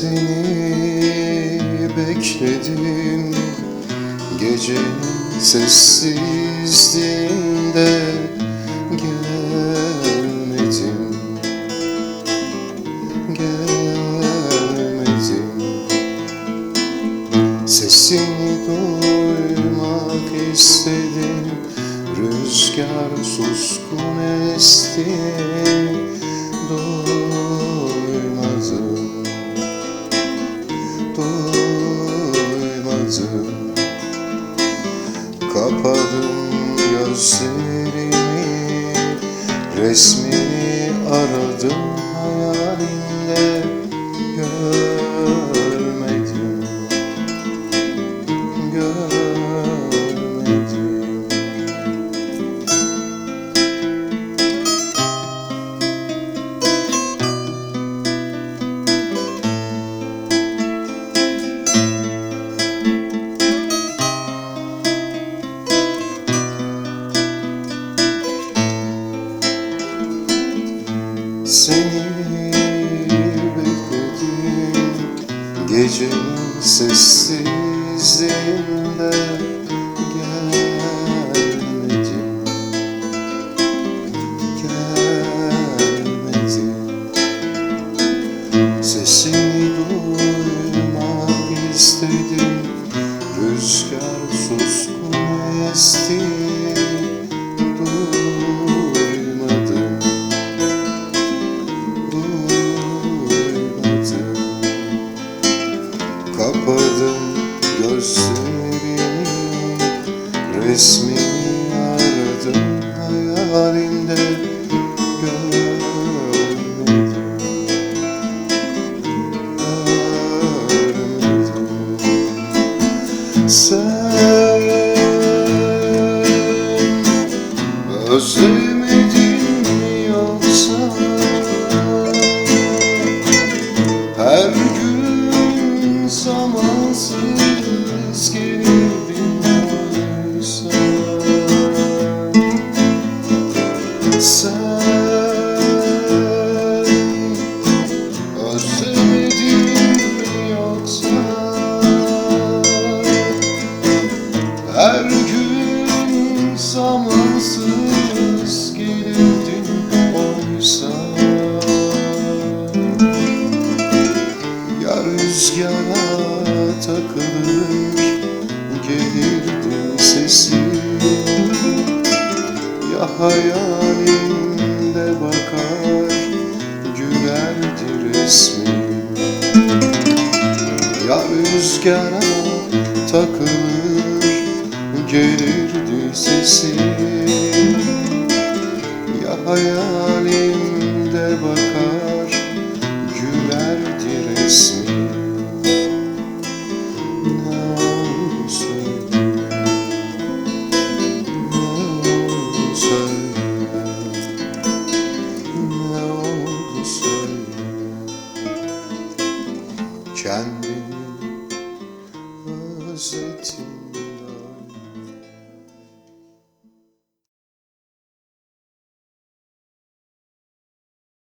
seni bekledim. Gecenin sessizliğinde gelmedim. Gelmedim. Sesini duymak istedim. Rüzgar suskun esti. Duymadım Duymadım Kapadım gözlerimi Resmini aradım hayalinde Görmedim Seni bekledim. Gecenin sessizliğinde Gelmedin Gelmedin Sesini duymak istedim Kapadım gözlerimi Resmini aradım hayalimde Görmedim. Görmedim. Sen Ya hayalinde bakar gülerdi resmin Ya rüzgara takılır gelirdi sesin